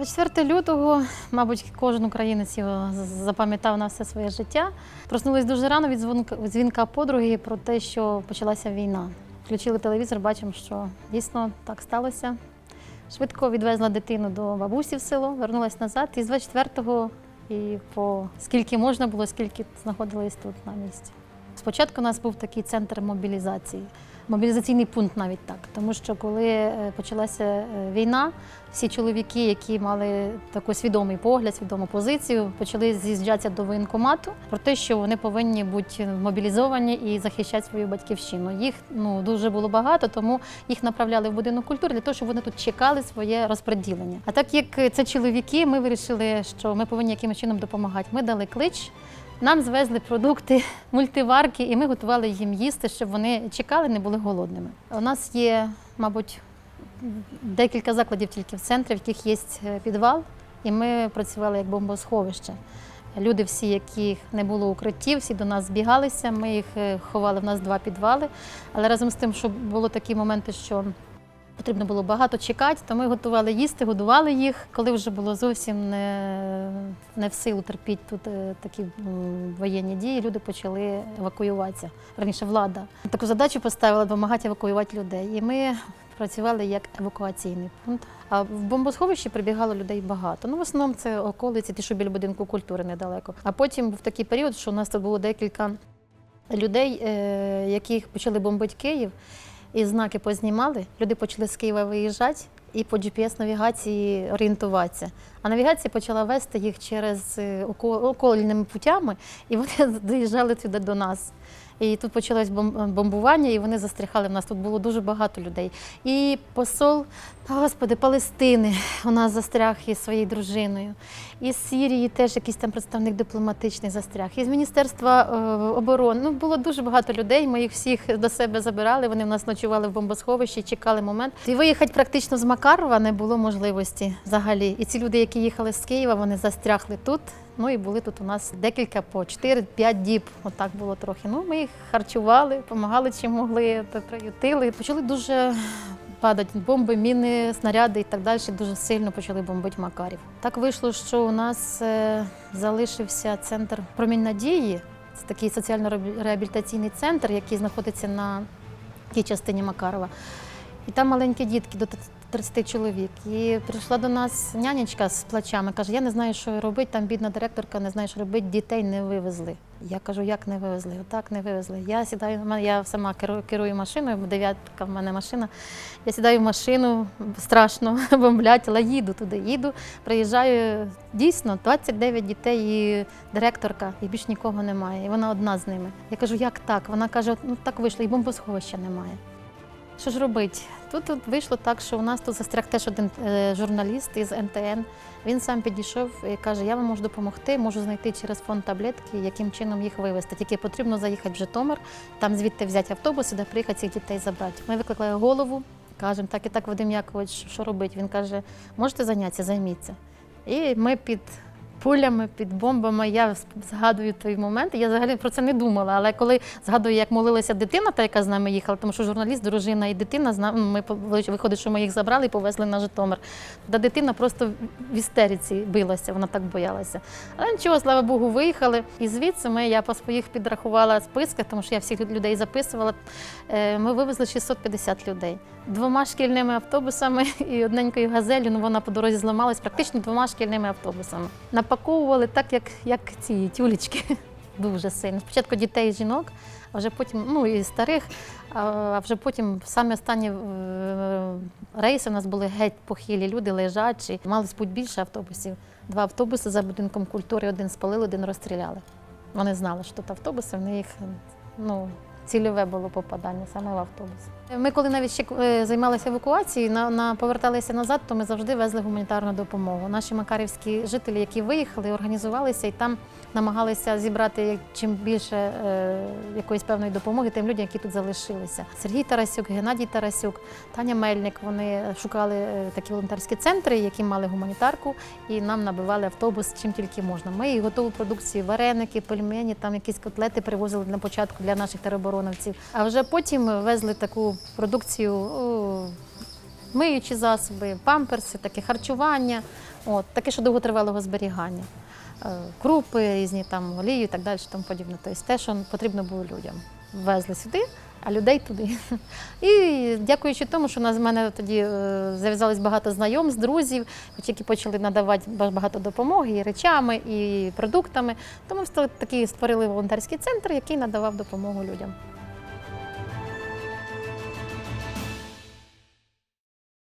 24 лютого, мабуть, кожен українець його запам'ятав на все своє життя. Проснулись дуже рано від дзвонка, дзвінка подруги про те, що почалася війна. Включили телевізор, бачимо, що дійсно так сталося. Швидко відвезла дитину до бабусі в село, вернулася назад. І з 24-го і по скільки можна було, скільки знаходились тут на місці. Спочатку у нас був такий центр мобілізації, мобілізаційний пункт навіть так. Тому що коли е, почалася е, війна, всі чоловіки, які мали такий свідомий погляд, свідому позицію, почали з'їжджатися до воєнкомату про те, що вони повинні бути мобілізовані і захищати свою батьківщину. Їх ну дуже було багато, тому їх направляли в будинок культури для того, щоб вони тут чекали своє розподілення. А так як це чоловіки, ми вирішили, що ми повинні якимось чином допомагати. Ми дали клич. Нам звезли продукти, мультиварки, і ми готували їм їсти, щоб вони чекали, не були голодними. У нас є, мабуть, декілька закладів тільки в центрі, в яких є е, підвал, і ми працювали як бомбосховище. Люди, всі, яких не було укриттів, всі до нас збігалися. Ми їх е, ховали. В нас два підвали. Але разом з тим, що були такі моменти, що потрібно було багато чекати, то ми готували їсти, годували їх. Коли вже було зовсім не, не в силу терпіти тут е, такі воєнні дії, люди почали евакуюватися. Раніше влада таку задачу поставила допомагати евакуювати людей. І ми працювали як евакуаційний пункт. А в бомбосховищі прибігало людей багато. Ну, в основному це околиці, ті, що біля будинку культури недалеко. А потім був такий період, що у нас тут було декілька людей, е, яких почали бомбити Київ, і знаки познімали. Люди почали з Києва виїжджати і по GPS-навігації орієнтуватися. А навігація почала вести їх через е, окольними путями, і вони доїжджали туди до нас. І тут почалось бомбування, і вони застрягали. У нас тут було дуже багато людей. І посол, господи, Палестини у нас застряг із своєю дружиною. Із Сирії теж якийсь там представник дипломатичний застряг. Із Міністерства е, оборони. Ну, було дуже багато людей. Ми їх всіх до себе забирали. Вони в нас ночували в бомбосховищі, чекали момент. І виїхати практично з Макарова не було можливості взагалі. І ці люди, які їхали з Києва, вони застрягли тут. Ну і були тут у нас декілька по 4-5 діб. Отак було трохи. Ну, ми їх харчували, допомагали чим могли, приютили. Почали дуже падати бомби, міни, снаряди і так далі. Дуже сильно почали бомбити Макарів. Так вийшло, що у нас е, залишився центр промінь надії. Це такий соціально-реабілітаційний центр, який знаходиться на тій частині Макарова. І там маленькі дітки до 30 чоловік. І прийшла до нас нянечка з плачами, каже: Я не знаю, що робити. Там бідна директорка не знає, що робити, дітей не вивезли. Я кажу, як не вивезли? Отак не вивезли. Я сідаю, я сама керую, машиною, дев'ятка в мене машина. Я сідаю в машину, страшно бомблять, але їду туди, їду, приїжджаю. Дійсно, 29 дітей і директорка, і більш нікого немає. І вона одна з ними. Я кажу, як так? Вона каже, ну так вийшло, і бомбосховища немає. Що ж робити? Тут, от вийшло так, що у нас тут застряг теж один е, журналіст із НТН. Він сам підійшов і каже: Я вам можу допомогти, можу знайти через фонд таблетки, яким чином їх вивезти. Тільки потрібно заїхати в Житомир, там звідти взяти автобус і де приїхати цих дітей забрати. Ми викликали голову, кажемо, так і так, Вадим Якович, що робити? Він каже, можете зайнятися, займіться. І ми під пулями, під бомбами. Я згадую той момент. Я взагалі про це не думала. Але коли згадую, як молилася дитина, та яка з нами їхала, тому що журналіст, дружина і дитина з нами, ми виходить, що ми їх забрали і повезли на Житомир. Та дитина просто в істериці билася, вона так боялася. Але нічого, слава Богу, виїхали. І звідси ми, я по своїх підрахувала списках, тому що я всіх людей записувала. Е, Ми вивезли 650 людей. Двома шкільними автобусами і одненькою газелью, ну вона по дорозі зламалась, практично двома шкільними автобусами. Напаковували так, як, як ці тюлечки. Дуже сильно. Спочатку дітей і жінок, а вже потім, ну і старих, а вже потім саме останні е, рейси у нас були геть похилі, люди лежачі. Мали бути більше автобусів. Два автобуси за будинком культури, один спалили, один розстріляли. Вони знали, що тут автобуси, в них ну, цільове було попадання саме в автобус. Ми коли навіть ще е, займалися евакуацією, на, на поверталися назад, то ми завжди везли гуманітарну допомогу. Наші макарівські жителі, які виїхали, організувалися і там намагалися зібрати чим більше е, якоїсь певної допомоги тим людям, які тут залишилися. Сергій Тарасюк, Геннадій Тарасюк, Таня Мельник. Вони шукали е, такі волонтерські центри, які мали гуманітарку, і нам набивали автобус чим тільки можна. Ми і готову продукцію, вареники, пельмені, там якісь котлети привозили на початку для наших теробороновців. А вже потім везли таку продукцію. Миючі засоби, памперси, таке харчування, От, таке, що довготривалого зберігання. Е, Крупи різні, там, олію і так далі, тому подібне. Тобто те, що потрібно було людям. Везли сюди, а людей туди. І дякуючи тому, що в мене тоді е, зав'язалось багато знайомств, друзів, які почали надавати багато допомоги і речами, і продуктами. Тому такий створили волонтерський центр, який надавав допомогу людям.